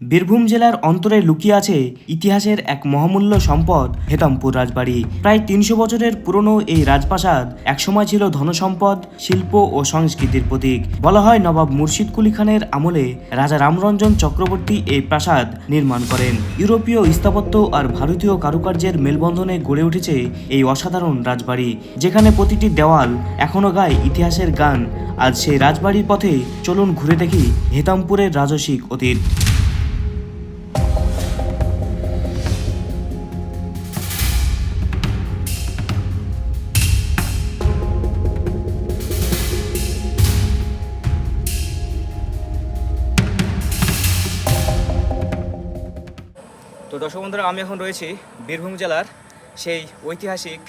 বীরভূম জেলার অন্তরে লুকিয়ে আছে ইতিহাসের এক মহামূল্য সম্পদ, হেতামপুর রাজবাড়ি। প্রায় তিনশো বছরের পুরনো এই রাজপ্রাসাদ একসময় ছিল ধনসম্পদ, শিল্প ও সংস্কৃতির প্রতীক। বলা হয় নবাব মুর্শিদ কুলি খানের আমলে রাজা রামরঞ্জন চক্রবর্তী এই প্রাসাদ নির্মাণ করেন। ইউরোপীয় স্থাপত্য আর ভারতীয় কারুকার্যের মেলবন্ধনে গড়ে উঠেছে এই অসাধারণ রাজবাড়ি, যেখানে প্রতিটি দেওয়াল এখনও গায় ইতিহাসের গান। আজ সেই রাজবাড়ির পথে চলুন ঘুরে দেখি হেতামপুরের রাজসিক অতীত। দর্শক বন্ধুরা, আমি এখন রয়েছি বীরভূম জেলার সেই ঐতিহাসিক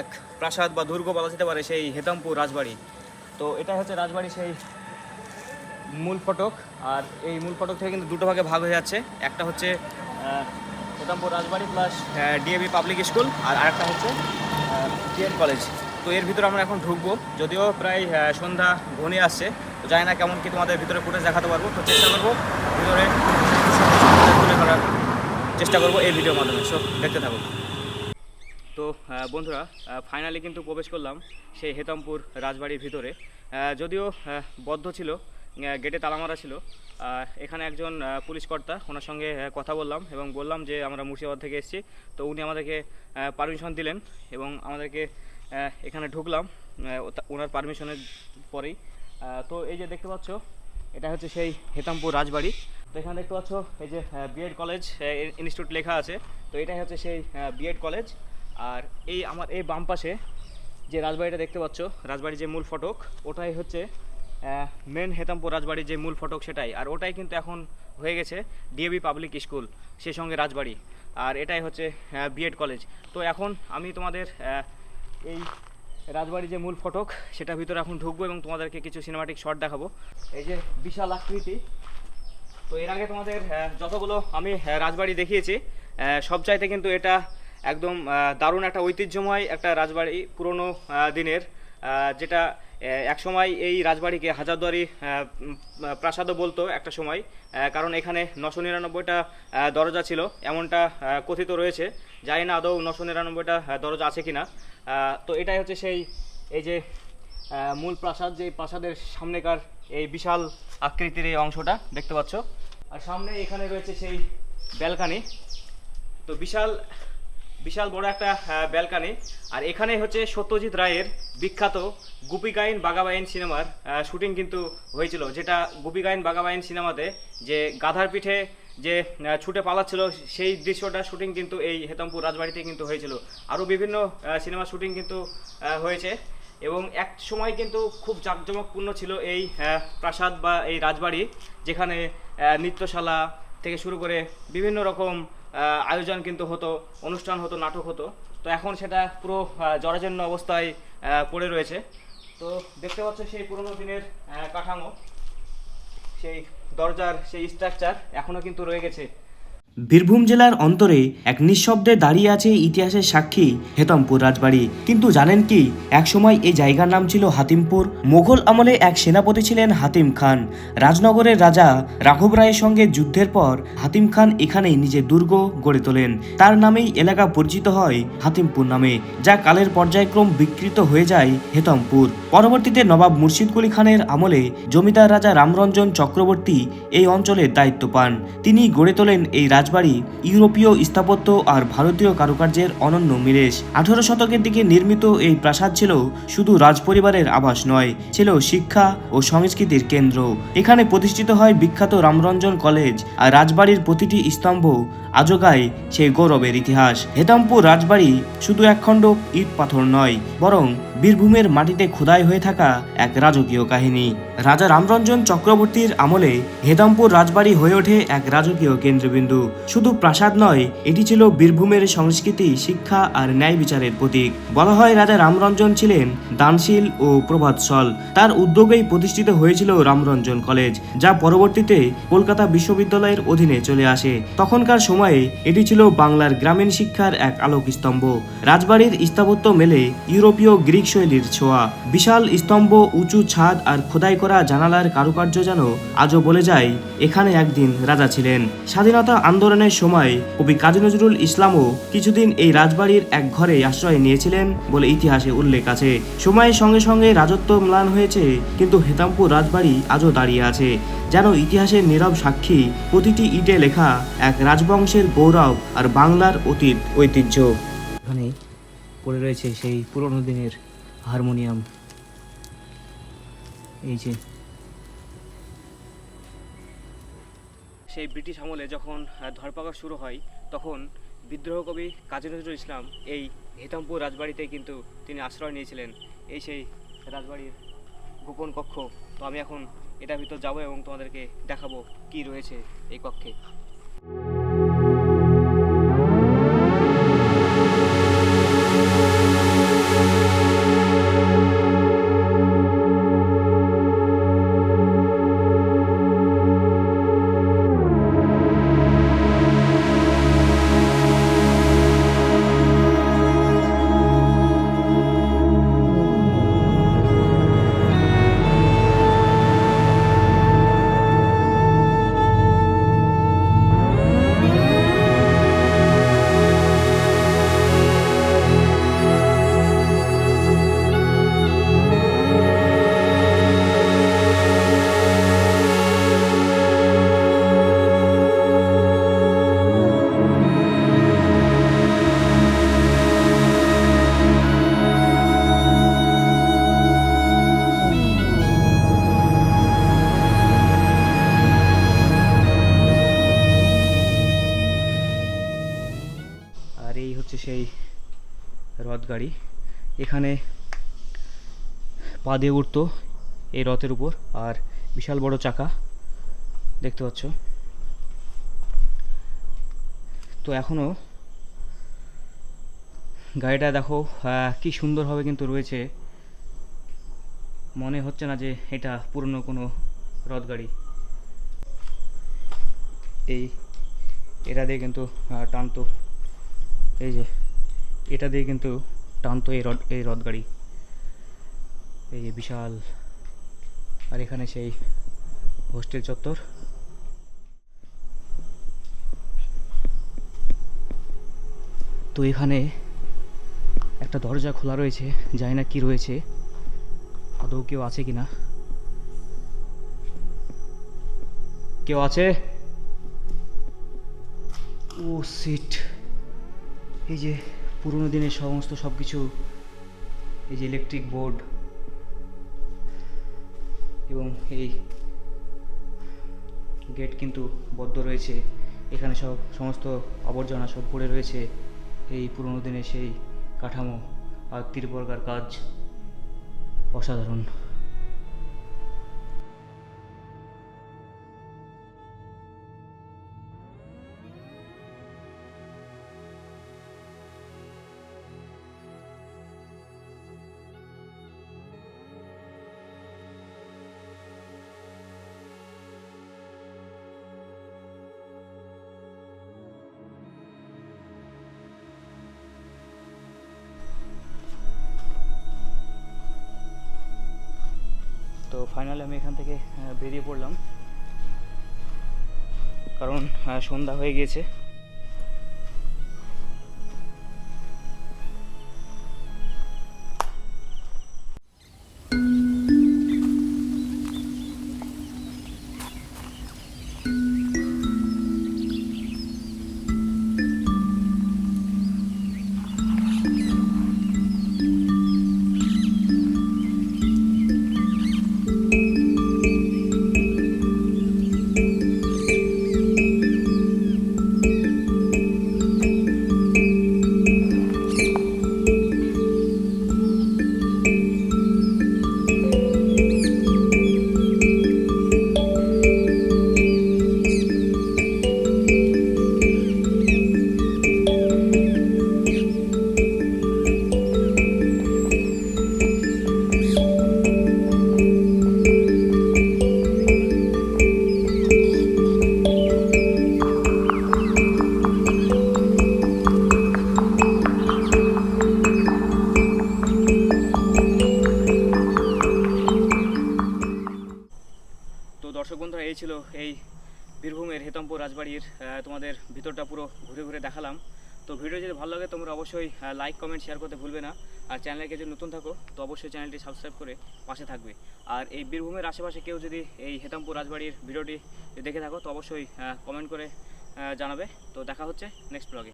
এক প্রাসাদ বা দুর্গ বলা যেতে পারে, সেই হেতামপুর রাজবাড়ি। তো এটা হচ্ছে রাজবাড়ি, সেই মূল ফটক। আর এই মূল ফটক থেকে কিন্তু দুটো ভাগে ভাগ হয়ে যাচ্ছে। একটা হচ্ছে Hetampur Rajbari plus DAV public school আর আরেকটা হচ্ছে ডিএন কলেজ তো এর ভিতরে আমরা এখন ঢুকবো। যদিও প্রায় সন্ধ্যা ঘনিয়ে আসছে, তো জানি না কেমন কি তোমাদের ভিতরে ফুটেজ দেখাতে পারব। তো চেষ্টা করব ভিতরে তুলে চেষ্টা করব এই ভিডিওর মাধ্যমে। সো দেখতে থাকো তো বন্ধুরা ফাইনালি কিন্তু প্রবেশ করলাম সেই হেতামপুর রাজবাড়ির ভিতরে। যদিও বদ্ধ ছিল গেটে তালা মারা ছিল এখানে একজন পুলিশ কর্তা, ওনার সঙ্গে কথা বললাম এবং বললাম যে আমরা মুর্শিদাবাদ থেকে এসেছি। তো উনি আমাদেরকে পারমিশন দিলেন এবং আমাদেরকে এখানে ঢুকলাম ওনার পারমিশনের পরেই। তো এই যে দেখতে পাচ্ছ, এটা হচ্ছে সেই হেতামপুর রাজবাড়ি। তো এখানে দেখতে পাচ্ছ, এই যে বিএড কলেজ ইনস্টিটিউট লেখা আছে। তো এটাই হচ্ছে সেই বিএড কলেজ আর এই আমার, এই বাম পাশে যে রাজবাড়িটা দেখতে পাচ্ছ, রাজবাড়ির যে মূল ফটক, ওটাই হচ্ছে মেন হেতামপুর রাজবাড়ির যে মূল ফটক সেটাই। আর ওটাই কিন্তু এখন হয়ে গেছে ডিএবি পাবলিক স্কুল সেই সঙ্গে রাজবাড়ি। আর এটাই হচ্ছে বিএড কলেজ তো এখন আমি তোমাদের এই রাজবাড়ির যে মূল ফটক, সেটার ভিতরে এখন ঢুকবো এবং তোমাদেরকে কিছু সিনেমাটিক শট দেখাবো। এই যে বিশাল আকৃতি তো এর আগে তোমাদের যতগুলো আমি রাজবাড়ি দেখিয়েছি সব চাইতে কিন্তু এটা একদম দারুণ একটা ঐতিহ্যময় একটা রাজবাড়ি পুরনো দিনের যেটা একসময় এই রাজবাড়িকে হাজারদুয়ারি প্রাসাদও বলতো একটা সময় কারণ এখানে নশো নিরানব্বইটা দরজা ছিল এমনটা কথিত রয়েছে। জানি না আদৌ নশো নিরানব্বইটা দরজা আছে কিনা। আহ, তো এটাই হচ্ছে সেই এই যে মূল প্রাসাদ যে প্রাসাদের সামনেকার এই বিশাল আকৃতির এই অংশটা দেখতে পাচ্ছ? আর সামনে এখানে রয়েছে সেই ব্যালকানি। তো বিশাল বিশাল বড় একটা ব্যালকানি। আর এখানে হচ্ছে সত্যজিৎ রায়ের বিখ্যাত গুপিগাইন বাগাবাইন সিনেমার শুটিং কিন্তু হয়েছিল, যেটা গুপিগাইন বাগাবাইন সিনেমাতে যে গাধার পিঠে যে ছুটে পালাচ্ছিল, সেই দৃশ্যটা শুটিং কিন্তু এই হেতমপুর রাজবাড়িতে কিন্তু হয়েছিল। আরও বিভিন্ন সিনেমা শুটিং কিন্তু হয়েছে। এবং এক সময় কিন্তু খুব জাঁকজমকপূর্ণ ছিল এই প্রাসাদ বা এই রাজবাড়ি, যেখানে নৃত্যশালা থেকে শুরু করে বিভিন্ন রকম আয়োজন কিন্তু হতো, অনুষ্ঠান হতো, নাটক হতো। তো এখন সেটা পুরো জরাজীর্ণ অবস্থায় পড়ে রয়েছে। তো দেখতে পাচ্ছ সেই পুরোনো দিনের কাঠামো, সেই দরজার সেই স্ট্রাকচার এখনও কিন্তু রয়ে গেছে। বীরভূম জেলার অন্তরে এক নিঃশব্দে দাঁড়িয়ে আছে ইতিহাসের সাক্ষী হেতমপুর রাজবাড়ি। কিন্তু জানেন কি, একসময় এই জায়গার নাম ছিল হাতিমপুর। মোগল আমলে এক সেনাপতি ছিলেন হাতিম খান। রাজনগরের রাজা রাঘব রায়ের সঙ্গে যুদ্ধের পর হাতিম খান এখানেই নিজের দুর্গ গড়ে তোলেন। তার নামেই এলাকা পরিচিত হয় হাতিমপুর নামে, যা কালের পর্যায়ক্রম বিকৃত হয়ে যায় হেতমপুর। পরবর্তীতে নবাব মুর্শিদ কুলি খানের আমলে জমিদার রাজা রামরঞ্জন চক্রবর্তী এই অঞ্চলের দায়িত্ব পান। তিনি গড়ে তোলেন এই রাজবাড়ি, ইউরোপীয় স্থাপত্য আর ভারতীয় কারুকার্যের অনন্য মিলেশ। আঠারো শতকের দিকে নির্মিত এই প্রাসাদ ছিল শুধু রাজপরিবারের আবাস নয়, ছিল শিক্ষা ও সংস্কৃতির কেন্দ্র। এখানে প্রতিষ্ঠিত হয় বিখ্যাত রামরঞ্জন কলেজ আর রাজবাড়ির প্রতিটি স্তম্ভ আজও গায় সেই গৌরবের ইতিহাস। হেতামপুর রাজবাড়ি শুধু একখণ্ড ইট পাথর নয়, বরং বীরভূমের মাটিতে খোদাই হয়ে থাকা এক রাজকীয় কাহিনী। রাজা রামরঞ্জন চক্রবর্তীর আমলে হেদামপুর রাজবাড়ি হয়ে ওঠে এক রাজকীয় কেন্দ্রবিন্দু। শুধু প্রাসাদ নয়, এটি ছিল বীরভূমের সংস্কৃতি, শিক্ষা আর ন্যায় বিচারের প্রতীক। বলা হয় রাজা রামরঞ্জন ছিলেন দানশীল ও প্রভাতশল। তার উদ্যোগেই প্রতিষ্ঠিত হয়েছিল রামরঞ্জন কলেজ, যা পরবর্তীতে কলকাতা বিশ্ববিদ্যালয়ের অধীনে চলে আসে। তখনকার সময়ে এটি ছিল বাংলার গ্রামীণ শিক্ষার এক আলোক স্তম্ভ রাজবাড়ির স্থাপত্য মেলে ইউরোপীয় গ্রিক শৈলীর ছোঁয়া। বিশাল স্তম্ভ, উঁচু ছাদ আর খোদাই করা জানালার কারুকার্য যেন আজও বলে যায়, এখানে একদিন রাজা ছিলেন। স্বাধীনতা আন্দোলনের সময় কবি কাজী নজরুল ইসলামও কিছুদিন এই রাজবাড়ির এক ঘরে আশ্রয় নিয়েছিলেন বলে ইতিহাসে উল্লেখ আছে। সময়ের সঙ্গে সঙ্গে রাজত্ব ম্লান হয়েছে, কিন্তু হেতামপুর রাজবাড়ি আজও দাঁড়িয়ে আছে, যেন ইতিহাসের নীরব সাক্ষী প্রতিটি ইটে লেখা এক রাজবংশের গৌরব আর বাংলার অতীত ঐতিহ্য। এখানে পড়ে রয়েছে সেই পুরনো দিনের হারমোনিয়াম। এই যে। সেই ব্রিটিশ আমলে যখন ধরপাকড় শুরু হয় তখন বিদ্রোহ কবি কাজী নজরুল ইসলাম এই হেতামপুর রাজবাড়িতে কিন্তু তিনি আশ্রয় নিয়েছিলেন। এই সেই রাজবাড়ির গোপন কক্ষ। তো আমি এখন এটার ভিতর যাব এবং তোমাদেরকে দেখাবো কি রয়েছে এই কক্ষে। হচ্ছে সেই রথ গাড়ি। এখানে পা দিয়ে উঠতো এই রথের উপর আর বিশাল বড় চাকা দেখতে পাচ্ছ। তো এখনও গাড়িটা দেখো কি সুন্দরভাবে কিন্তু রয়েছে। মনে হচ্ছে না যে এটা পুরনো কোনো রথ গাড়ি। এই এটা দিয়ে কিন্তু টানতো এই যে, এটা দিয়ে কিন্তু টানতো এই রড, এই রথ গাড়ি। এই যে বিশাল। আর এখানে সেই হোস্টেল চত্বর। তো এখানে একটা দরজা খোলা রয়েছে, জানি না কি রয়েছে। আদৌ কেউ আছে কি না কেউ আছে? ও, সিট। এই যে পুরোনো দিনের সমস্ত সব কিছু এই যে ইলেকট্রিক বোর্ড এবং এই গেট কিন্তু বদ্ধ রয়েছে। এখানে সব সমস্ত আবর্জনা সব পড়ে রয়েছে। এই পুরোনো দিনের সেই কাঠামো আর তীরবর্গার কাজ অসাধারণ। তো ফাইনালি আমি এখান থেকে বেরিয়ে পড়লাম। কারণ সন্ধ্যা হয়ে গিয়েছে। তোমাদের ভিতরটা পুরো ঘুরে ঘুরে দেখালাম। তো ভিডিও যদি ভালো লাগে, তোমরা অবশ্যই লাইক কমেন্ট শেয়ার করতে ভুলবে না। আর চ্যানেলকে যদি নতুন থাকো, তো অবশ্যই চ্যানেলটি সাবস্ক্রাইব করে পাশে থাকবে। আর এই বীরভূমের আশেপাশে কেউ যদি এই হেতামপুর রাজবাড়ির ভিডিওটি দেখে থাকো, তো অবশ্যই কমেন্ট করে জানাবে। তো দেখা হচ্ছে নেক্সট ব্লগে